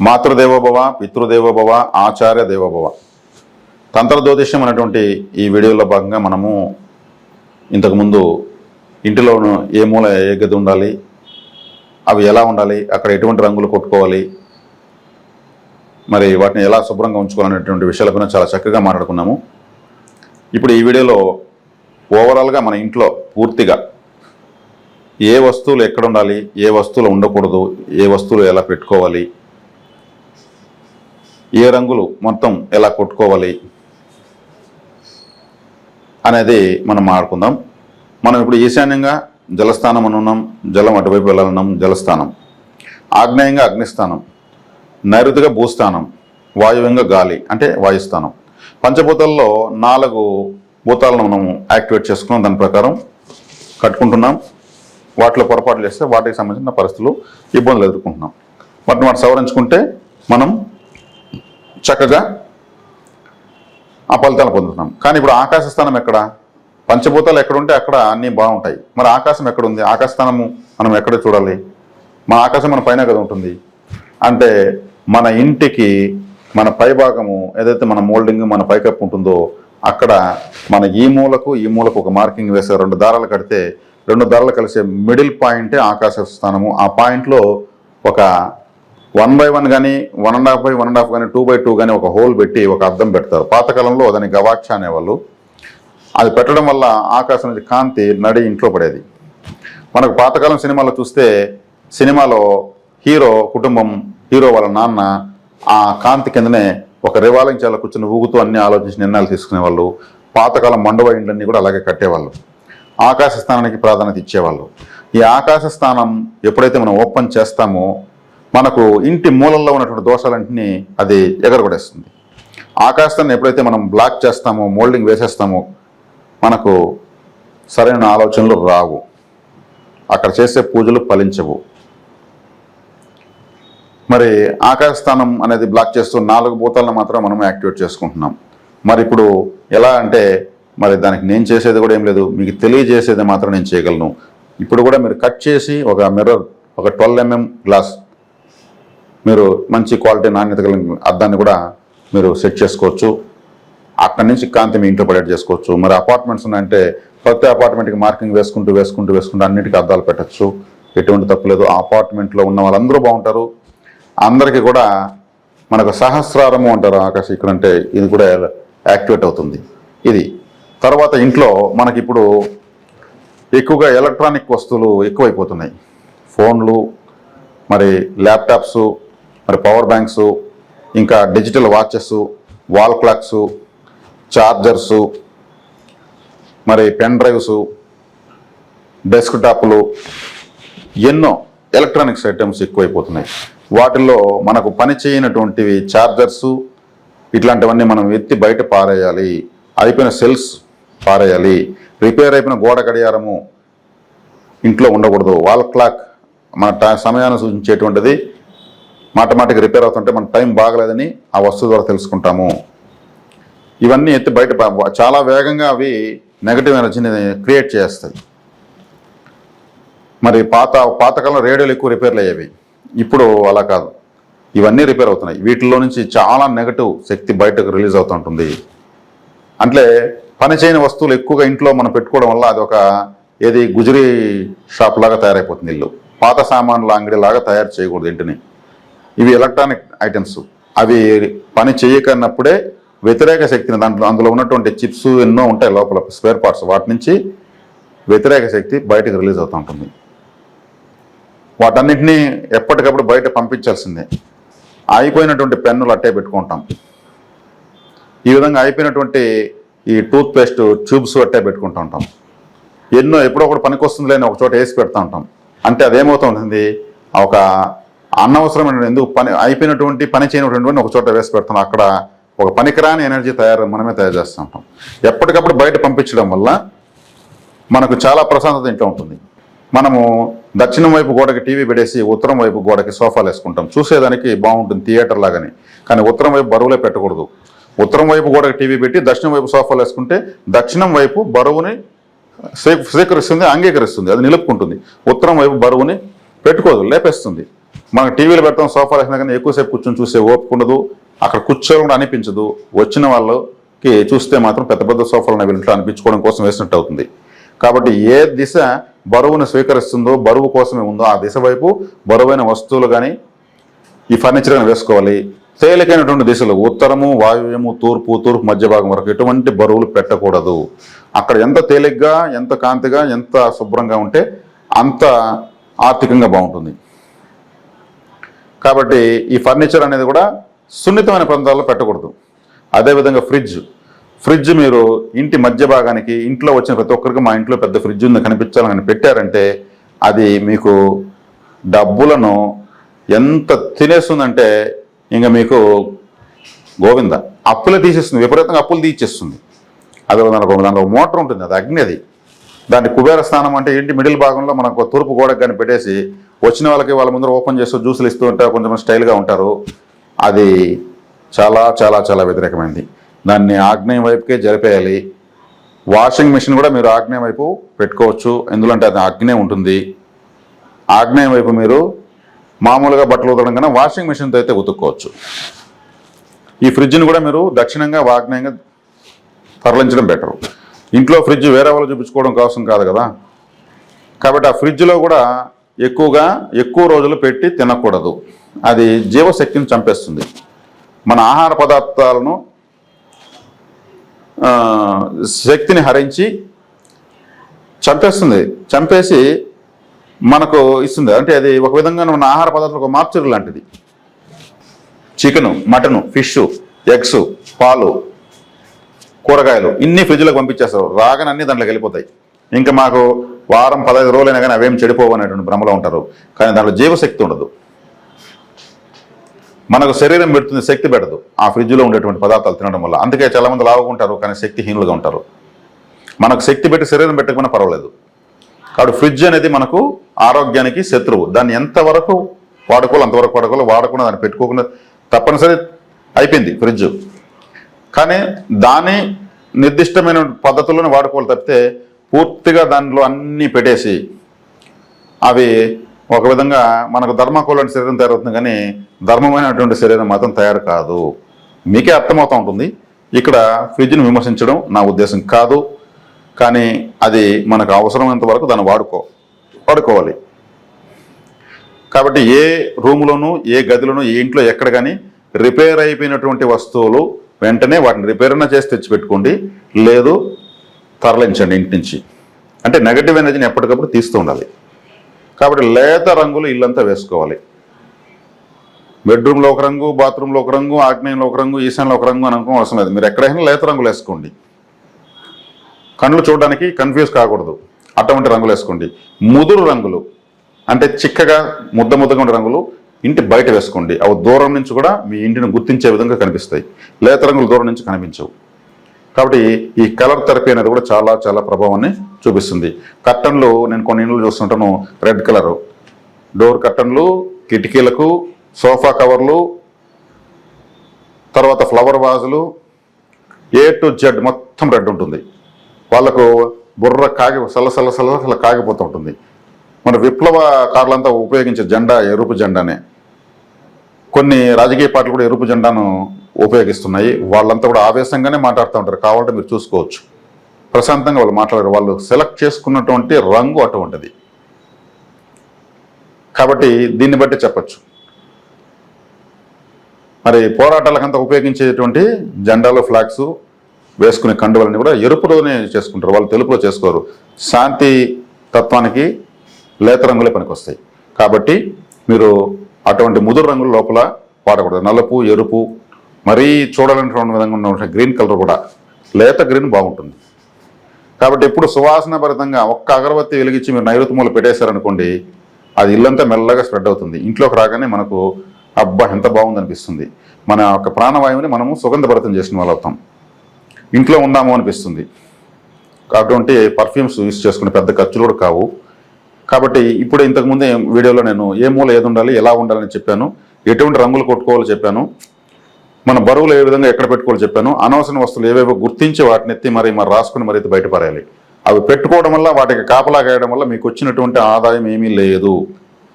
మాతృదేవోభవ పితృదేవోభవ ఆచార్య దేవోభవ. తంత్ర జ్యోతిష్యం అనేటువంటి ఈ వీడియోలో భాగంగా మనము ఇంతకుముందు ఇంటిలో ఏ మూల ఏ గది ఉండాలి అవి ఎలా ఉండాలి అక్కడ ఎటువంటి రంగులు కొట్టుకోవాలి మరి వాటిని ఎలా శుభ్రంగా ఉంచుకోవాలనేటువంటి విషయాలపైన చాలా చక్కగా మాట్లాడుకున్నాము. ఇప్పుడు ఈ వీడియోలో ఓవరాల్గా మన ఇంట్లో పూర్తిగా ఏ వస్తువులు ఎక్కడ ఉండాలి ఏ వస్తువులు ఉండకూడదు ఏ వస్తువులు ఎలా పెట్టుకోవాలి ఏ రంగులు మొత్తం ఎలా కొట్టుకోవాలి అనేది మనం ఆడుకుందాం. మనం ఇప్పుడు ఈశాన్యంగా జలస్థానం అనున్నాం జలం అటువైపు వెళ్ళాలన్నాం జలస్థానం. ఆగ్నేయంగా అగ్నిస్థానం నైరుతిగా భూస్థానం వాయువ్యంగా గాలి అంటే వాయుస్థానం. పంచభూతాల్లో నాలుగు భూతాలను మనం యాక్టివేట్ చేసుకున్నాం. దాని ప్రకారం కట్టుకుంటున్నాం. వాటిలో పొరపాట్లు చేస్తే వాటికి సంబంధించిన పరిస్థితులు ఇబ్బందులు ఎదుర్కొంటున్నాం. వాటిని వాటి సవరించుకుంటే మనం చక్కగా ఆ ఫలితాలు పొందుతున్నాం. కానీ ఇప్పుడు ఆకాశ స్థానం ఎక్కడ? పంచభూతాలు ఎక్కడుంటే అక్కడ అన్నీ బాగుంటాయి. మరి ఆకాశం ఎక్కడ ఉంది ఆకాశ స్థానము మనం ఎక్కడ చూడాలి? మన ఆకాశం మన పైన కదా ఉంటుంది. అంటే మన ఇంటికి మన పైభాగము ఏదైతే మన మోల్డింగ్ మన పైకప్పు ఉంటుందో అక్కడ మన ఈ మూలకు ఈ మూలకు ఒక మార్కింగ్ వేసే రెండు దారాలు కడితే రెండు దారాలు కలిసే మిడిల్ పాయింటే ఆకాశ స్థానము. ఆ పాయింట్లో ఒక వన్ బై వన్ కానీ one and half by one and half కానీ టూ బై టూ కానీ ఒక హోల్ పెట్టి ఒక అద్దం పెడతారు. పాతకాలంలో దాన్ని గవాక్ష అనేవాళ్ళు. అది పెట్టడం వల్ల ఆకాశం నుంచి కాంతి నడి ఇంట్లో పడేది. మనకు పాతకాలం సినిమాలో చూస్తే సినిమాలో హీరో కుటుంబం హీరో వాళ్ళ నాన్న ఆ కాంతి కిందనే ఒక రివాలింగ్ చాలా కూర్చొని ఊగుతూ అన్ని ఆలోచించి నిర్ణయాలు తీసుకునేవాళ్ళు. పాతకాలం మండవ ఇండ్లన్నీ కూడా అలాగే కట్టేవాళ్ళు. ఆకాశ స్థానానికి ప్రాధాన్యత ఇచ్చేవాళ్ళు. ఈ ఆకాశ స్థానం ఎప్పుడైతే మనం ఓపెన్ చేస్తామో మనకు ఇంటి మూలల్లో ఉన్నటువంటి దోషాలన్నింటినీ అది ఎగరగొడేస్తుంది ఆకాశాన్ని ఎప్పుడైతే మనం బ్లాక్ చేస్తామో మోల్డింగ్ వేసేస్తామో మనకు సరైన ఆలోచనలు రావు. అక్కడ చేసే పూజలు ఫలించవు. మరి ఆకాశస్థానం అనేది బ్లాక్ చేస్తూ నాలుగు భూతాలను మాత్రం మనం యాక్టివేట్ చేసుకుంటున్నాం. మరి ఇప్పుడు ఎలా అంటే మరి దానికి నేను చేసేది కూడా ఏం లేదు మీకు తెలియజేసేది మాత్రం నేను చేయగలను. ఇప్పుడు కూడా మీరు కట్ చేసి ఒక మిర్రర్ ఒక ట్వెల్వ్ ఎంఎం గ్లాస్ మీరు మంచి క్వాలిటీ నాణ్యత కలిగిన అద్దాన్ని కూడా మీరు సెట్ చేసుకోవచ్చు. అక్కడి నుంచి కాంతి మీ ఇంట్లో పడేట్ చేసుకోవచ్చు. మరి అపార్ట్మెంట్స్ ఉన్నాయంటే ప్రతి అపార్ట్మెంట్కి మార్కింగ్ వేసుకుంటూ వేసుకుంటూ వేసుకుంటూ అన్నిటికీ అద్దాలు పెట్టచ్చు. ఎటువంటి తప్పు లేదు. ఆ అపార్ట్మెంట్లో ఉన్న వాళ్ళందరూ బాగుంటారు. అందరికీ కూడా మనకు సహస్రారము అంటారు ఆకాశ ఇక్కడ అంటే ఇది కూడా యాక్టివేట్ అవుతుంది. ఇది తర్వాత ఇంట్లో మనకి ఇప్పుడు ఎక్కువగా ఎలక్ట్రానిక్ వస్తువులు ఎక్కువైపోతున్నాయి. ఫోన్లు మరి ల్యాప్టాప్స్ మరి పవర్ బ్యాంక్స్ ఇంకా digital watches wall clocks chargers మరి పెన్ డ్రైవ్స్ డెస్క్టాప్లు ఎన్నో ఎలక్ట్రానిక్స్ ఐటమ్స్ ఎక్కువైపోతున్నాయి. వాటిల్లో మనకు పని చేయనటువంటివి చార్జర్సు ఇట్లాంటివన్నీ మనం ఎత్తి బయట పారేయాలి. అయిపోయిన సెల్స్ పారేయాలి. రిపేర్ అయిపోయిన గోడ గడియారము ఇంట్లో ఉండకూడదు. వాల్ క్లాక్ మన సమయాన్ని సూచించేటువంటిది మాట మాటకి రిపేర్ అవుతుంటే మన టైం బాగలేదని ఆ వస్తువు ద్వారా తెలుసుకుంటాము. ఇవన్నీ ఎత్తి బయట చాలా వేగంగా అవి నెగటివ్ ఎనర్జీని క్రియేట్ చేస్తాయి. మరి పాత పాతకాలంలో రేడియోలు ఎక్కువ రిపేర్లు అయ్యేవి. ఇప్పుడు అలా కాదు. ఇవన్నీ రిపేర్ అవుతున్నాయి. వీటిలో నుంచి చాలా నెగటివ్ శక్తి బయటకు రిలీజ్ అవుతుంటుంది అంటే పనిచేయని వస్తువులు ఎక్కువగా ఇంట్లో మనం పెట్టుకోవడం వల్ల అది ఒక ఏది గుజరీ షాప్ లాగా తయారైపోతుంది ఇల్లు. పాత సామాన్ల అంగడి లాగా తయారు చేయకూడదు ఇంటిని. ఇవి ఎలక్ట్రానిక్ ఐటమ్స్ అవి పని చేయకన్నప్పుడే వ్యతిరేక శక్తిని దాంట్లో అందులో ఉన్నటువంటి చిప్స్ ఎన్నో ఉంటాయి లోపల స్పేర్ పార్ట్స్ వాటి నుంచి వ్యతిరేక శక్తి బయటకు రిలీజ్ అవుతూ ఉంటుంది. వాటన్నిటినీ ఎప్పటికప్పుడు బయట పంపించాల్సిందే. అయిపోయినటువంటి పెన్నులు అట్టే పెట్టుకుంటాం. ఈ విధంగా అయిపోయినటువంటి ఈ టూత్ పేస్ట్ ట్యూబ్స్ అట్టే పెట్టుకుంటూ ఉంటాం. ఎన్నో ఎప్పుడో ఒకటి పనికి వస్తుంది లేని ఒక చోట వేసి పెడతా ఉంటాం. అంటే అదేమవుతుంది ఒక అనవసరమైన ఎందుకు పని అయిపోయినటువంటి పని చేయనటువంటి ఒక చోట వేసి పెడతాం అక్కడ ఒక పనికిరాని ఎనర్జీ తయారు మనమే తయారు చేస్తుంటాం. ఎప్పటికప్పుడు బయట పంపించడం వల్ల మనకు చాలా ప్రశాంతత ఇంట్లో ఉంటుంది. మనము దక్షిణం వైపు గోడకి టీవీ పెడేసి ఉత్తరం వైపు గోడకి సోఫాలు వేసుకుంటాం. చూసేదానికి బాగుంటుంది థియేటర్ లాగానే. కానీ ఉత్తరం వైపు బరువులే పెట్టకూడదు. ఉత్తరం వైపు గోడకి టీవీ పెట్టి దక్షిణం వైపు సోఫాలు వేసుకుంటే దక్షిణం వైపు బరువుని స్వీకరిస్తుంది అంగీకరిస్తుంది. అది నిలుపుకుంటుంది. ఉత్తరం వైపు బరువుని పెట్టుకోదు లేపేస్తుంది. మనకు టీవీలో పెడతాం సోఫాలు వేసినా కానీ ఎక్కువసేపు కూర్చొని చూసే ఓపిక ఉండదు. అక్కడ కూర్చోవడం కూడా అనిపించదు. వచ్చిన వాళ్ళకి చూస్తే మాత్రం పెద్ద పెద్ద సోఫాలను ఉన్నాయి అనిపించుకోవడం కోసం వేసినట్టు అవుతుంది. కాబట్టి ఏ దిశ బరువును స్వీకరిస్తుందో బరువు కోసమే ఉందో ఆ దిశ వైపు బరువైన వస్తువులు కానీ ఈ ఫర్నిచర్ కానీ వేసుకోవాలి. తేలికైనటువంటి దిశలు ఉత్తరము వాయువ్యము తూర్పు తూర్పు మధ్య భాగం వరకు ఎటువంటి బరువులు పెట్టకూడదు. అక్కడ ఎంత తేలిగ్గా ఎంత కాంతిగా ఎంత శుభ్రంగా ఉంటే అంత ఆర్థికంగా బాగుంటుంది. కాబట్టి ఈ ఫర్నిచర్ అనేది కూడా సున్నితమైన ప్రాంతాల్లో పెట్టకూడదు. అదేవిధంగా ఫ్రిడ్జ్. ఫ్రిడ్జ్ మీరు ఇంటి మధ్య భాగానికి ఇంట్లో వచ్చిన ప్రతి ఒక్కరికి మా ఇంట్లో పెద్ద ఫ్రిడ్జ్ ఉంది కనిపించాలని పెట్టారంటే అది మీకు డబ్బులను ఎంత తినేస్తుందంటే ఇంకా మీకు గోవింద. అప్పులే తీసేస్తుంది విపరీతంగా అప్పులు తీసేస్తుంది. అదే దానికి దాంట్లో మోటార్ ఉంటుంది అది అగ్ని అది. దాన్ని కుబేర స్నానం అంటే ఏంటి? మిడిల్ భాగంలో మనకు తూర్పు గోడకు కానీ పెట్టేసి వచ్చిన వాళ్ళకి వాళ్ళ ముందర ఓపెన్ చేస్తూ జ్యూసులు ఇస్తూ ఉంటారు కొంచెం స్టైల్గా ఉంటారు. అది చాలా చాలా చాలా వ్యతిరేకమైనది దాన్ని ఆగ్నేయం వైపుకే జరిపేయాలి. వాషింగ్ మిషన్ కూడా మీరు ఆగ్నేయం వైపు పెట్టుకోవచ్చు. ఎందుకంటే అది ఆగ్నేయం ఉంటుంది. ఆగ్నేయం వైపు మీరు మామూలుగా బట్టలు ఉతకడం కన్నా వాషింగ్ మిషన్తో అయితే ఉతుక్కోవచ్చు. ఈ ఫ్రిడ్జ్ని కూడా మీరు దక్షిణంగా ఆగ్నేయంగా తరలించడం బెటరు. ఇంట్లో ఫ్రిడ్జ్ వేరే వాళ్ళు చూపించుకోవడం కోసం కాదు కదా. కాబట్టి ఆ ఫ్రిడ్జ్లో కూడా ఎక్కువగా ఎక్కువ రోజులు పెట్టి తినకూడదు. అది జీవశక్తిని చంపేస్తుంది. మన ఆహార పదార్థాలను శక్తిని హరించి చంపేస్తుంది. చంపేసి మనకు ఇస్తుంది. అంటే అది ఒక విధంగా మన ఆహార పదార్థాలకు ఒక మార్చరు లాంటిది. చికెను మటను ఫిష్ ఎగ్స్ పాలు కూరగాయలు ఇన్ని ఫ్రిడ్జ్లకు పంపించేస్తారు రాగానే అన్ని దాంట్లోకి వెళ్ళిపోతాయి. ఇంకా మాకు వారం పదహైదు రోజులైనా కానీ అవేం చెడిపోవు అనేటువంటి భ్రమలో ఉంటారు. కానీ దాంట్లో జీవశక్తి ఉండదు. మనకు శరీరం పెడుతుంది శక్తి పెడదు. ఆ ఫ్రిడ్జ్లో ఉండేటువంటి పదార్థాలు తినడం వల్ల. అందుకే చాలామంది లావుకుంటారు కానీ శక్తిహీనులుగా ఉంటారు. మనకు శక్తి పెట్టి శరీరం పెట్టకపోయినా పర్వాలేదు. కాబట్టి ఫ్రిడ్జ్ అనేది మనకు ఆరోగ్యానికి శత్రువు. దాన్ని ఎంతవరకు వాడుకోవాలి అంతవరకు వాడుకోవాలి వాడకుండా దాన్ని పెట్టుకోకుండా తప్పనిసరి అయిపోయింది ఫ్రిడ్జ్. కానీ దాని నిర్దిష్టమైన పద్ధతులను వాడుకోవాలి తప్పితే పూర్తిగా దానిలో అన్నీ పెట్టేసి అవి ఒక విధంగా మనకు ధర్మకూలని శరీరం తయారవుతుంది కానీ ధర్మమైనటువంటి శరీరం మాత్రం తయారు కాదు. మీకే అర్థమవుతూ ఉంటుంది. ఇక్కడ ఫ్రిడ్జ్ని విమర్శించడం నా ఉద్దేశం కాదు. కానీ అది మనకు అవసరమైనంత వరకు దాన్ని వాడుకో వాడుకోవాలి. కాబట్టి ఏ రూములోను ఏ గదిలోనూ ఏ ఇంట్లో ఎక్కడ కానీ రిపేర్ అయిపోయినటువంటి వస్తువులు వెంటనే వాటిని రిపేర్ అయినా చేసి తెచ్చిపెట్టుకోండి. లేదు తరలించండి ఇంటి నుంచి. అంటే నెగటివ్ ఎనర్జీని ఎప్పటికప్పుడు తీస్తూ ఉండాలి. కాబట్టి లేత రంగులు ఇల్లంతా వేసుకోవాలి. బెడ్రూమ్లో ఒక రంగు బాత్రూంలో ఒక రంగు ఆగ్నేయంలో ఒక రంగు ఈశాన్యంలో ఒక రంగు అని అనుకోవడం అవసరం లేదు. మీరు ఎక్కడైనా లేత రంగులు వేసుకోండి. కళ్ళు చూడడానికి కన్ఫ్యూజ్ కాకూడదు. అటువంటి రంగులు వేసుకోండి. ముదురు రంగులు అంటే చిక్కగా ముద్ద ముద్దగా ఉండే రంగులు ఇంటి బయట వేసుకోండి. అవి దూరం నుంచి కూడా మీ ఇంటిని గుర్తించే విధంగా కనిపిస్తాయి. లేత రంగులు దూరం నుంచి కనిపించవు. కాబట్టి ఈ కలర్ థెరపీ అనేది కూడా చాలా చాలా ప్రభావాన్ని చూపిస్తుంది. కర్టన్లు నేను కొన్ని ఇండ్లు చూస్తుంటాను రెడ్ కలర్. డోర్ కర్టన్లు కిటికీలకు సోఫా కవర్లు తర్వాత ఫ్లవర్ వాజులు ఏ టు జెడ్ మొత్తం రెడ్ ఉంటుంది. వాళ్ళకు బుర్ర కాగి సల్ల సల్ల సల్ల సల్ల కాగిపోతూ ఉంటుంది. మన విప్లవ కార్లంతా ఉపయోగించే జెండా ఎరుపు జెండానే. కొన్ని రాజకీయ పార్టీలు కూడా ఎరుపు జెండాను ఉపయోగిస్తున్నాయి. వాళ్ళంతా కూడా ఆవేశంగానే మాట్లాడుతూ ఉంటారు. కావాలంటే మీరు చూసుకోవచ్చు. ప్రశాంతంగా వాళ్ళు మాట్లాడారు. వాళ్ళు సెలెక్ట్ చేసుకున్నటువంటి రంగు అటువంటిది. కాబట్టి దీన్ని బట్టి చెప్పచ్చు. మరి పోరాటాలకంతా ఉపయోగించేటువంటి జెండాలు ఫ్లాగ్స్ వేసుకునే కండువలని కూడా ఎరుపులోనే చేసుకుంటారు. వాళ్ళు తెలుపులో చేసుకోరు. శాంతి తత్వానికి లేత రంగులే పనికొస్తాయి. కాబట్టి మీరు అటువంటి ముదురు రంగుల లోపల వాడకూడదు. నలుపు ఎరుపు మరీ చూడాలనేటువంటి విధంగా ఉన్న గ్రీన్ కలర్ కూడా. లేత గ్రీన్ బాగుంటుంది. కాబట్టి ఎప్పుడు సువాసన భరితంగా ఒక్క అగరబత్తి వెలిగించి మీరు నైరుతి మూల పెట్టేశారనుకోండి అది ఇల్లంతా మెల్లగా స్ప్రెడ్ అవుతుంది. ఇంట్లోకి రాగానే మనకు అబ్బా ఎంత బాగుంది అనిపిస్తుంది మన యొక్క ప్రాణవాయువుని మనము సుగంధభరితం చేసిన వాళ్ళు అవుతాం. ఇంట్లో ఉందాము అనిపిస్తుంది. అటువంటి పర్ఫ్యూమ్స్ యూస్ చేసుకునే పెద్ద ఖర్చులు కూడా కావు. కాబట్టి ఇప్పుడు ఇంతకుముందే వీడియోలో నేను ఏ మూల ఏది ఉండాలి ఎలా ఉండాలని చెప్పాను ఎటువంటి రంగులు కొట్టుకోవాలో చెప్పాను మన బరువులు ఏ విధంగా ఎక్కడ పెట్టుకోవాలో చెప్పాను అనవసర వస్తువులు ఏవేవో గుర్తించి వాటిని ఎత్తి మరి మరి రాసుకుని మరి ఎత్తి బయటపడేయాలి అవి పెట్టుకోవడం వల్ల వాటికి కాపలా కాయడం వల్ల మీకు వచ్చినటువంటి ఆదాయం ఏమీ లేదు.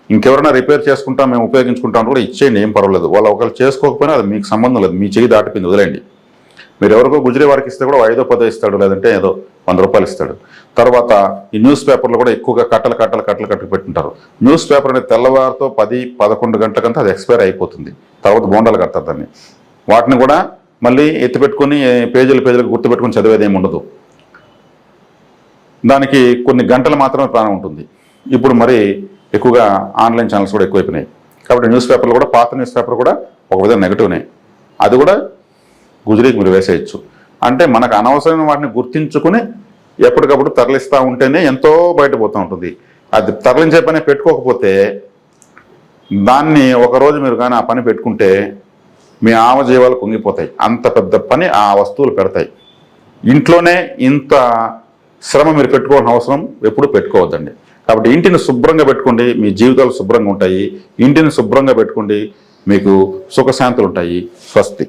ఇంకెవరైనా రిపేర్ చేసుకుంటాం మేము ఉపయోగించుకుంటాం కూడా ఇచ్చేయండి ఏం పర్వాలేదు. వాళ్ళు ఒకరు చేసుకోకపోయినా అది మీకు సంబంధం లేదు మీ చేయి దాటిపోయింది వదిలేండి మీరు ఎవరికో గుజరీ వారికి ఇస్తే కూడా ఐదో పదో ఇస్తాడు లేదంటే ఏదో వంద రూపాయలు ఇస్తాడు. తర్వాత ఈ న్యూస్ పేపర్లు కూడా ఎక్కువగా కట్టలు కట్టలు కట్టలు కట్టలు పెట్టుంటారు. న్యూస్ పేపర్ అనేది తెల్లవారితో పది పదకొండు గంటలకంతా అది ఎక్స్పైర్ అయిపోతుంది. తర్వాత బోండాలు కడతారు దాన్ని. వాటిని కూడా మళ్ళీ ఎత్తిపెట్టుకొని పేజీలు పేజీలకు గుర్తుపెట్టుకుని చదివేది ఏమి ఉండదు. దానికి కొన్ని గంటలు మాత్రమే ప్రాణం ఉంటుంది. ఇప్పుడు మరి ఎక్కువగా ఆన్లైన్ ఛానల్స్ కూడా ఎక్కువైపోయినాయి. కాబట్టి న్యూస్ పేపర్లు కూడా పాత న్యూస్ పేపర్ కూడా ఒక విధంగా నెగిటివ్నే అది కూడా గుజరీకి మీరు వేసేయచ్చు. అంటే మనకు అనవసరమైన వాటిని గుర్తించుకుని ఎప్పటికప్పుడు తరలిస్తూ ఉంటేనే ఎంతో బయటపోతూ ఉంటుంది. అది తరలించే పని పెట్టుకోకపోతే దాన్ని ఒకరోజు మీరు కానీ ఆ పని పెట్టుకుంటే మీ ఆవజీవాలు కుంగిపోతాయి. అంత పెద్ద పని ఆ వస్తువులు పెడతాయి. ఇంట్లోనే ఇంత శ్రమ మీరు పెట్టుకోవాల్సిన అవసరం ఎప్పుడు పెట్టుకోవద్దండి. కాబట్టి ఇంటిని శుభ్రంగా పెట్టుకోండి మీ జీవితాలు శుభ్రంగా ఉంటాయి. ఇంటిని శుభ్రంగా పెట్టుకోండి మీకు సుఖశాంతులు ఉంటాయి. స్వస్తి.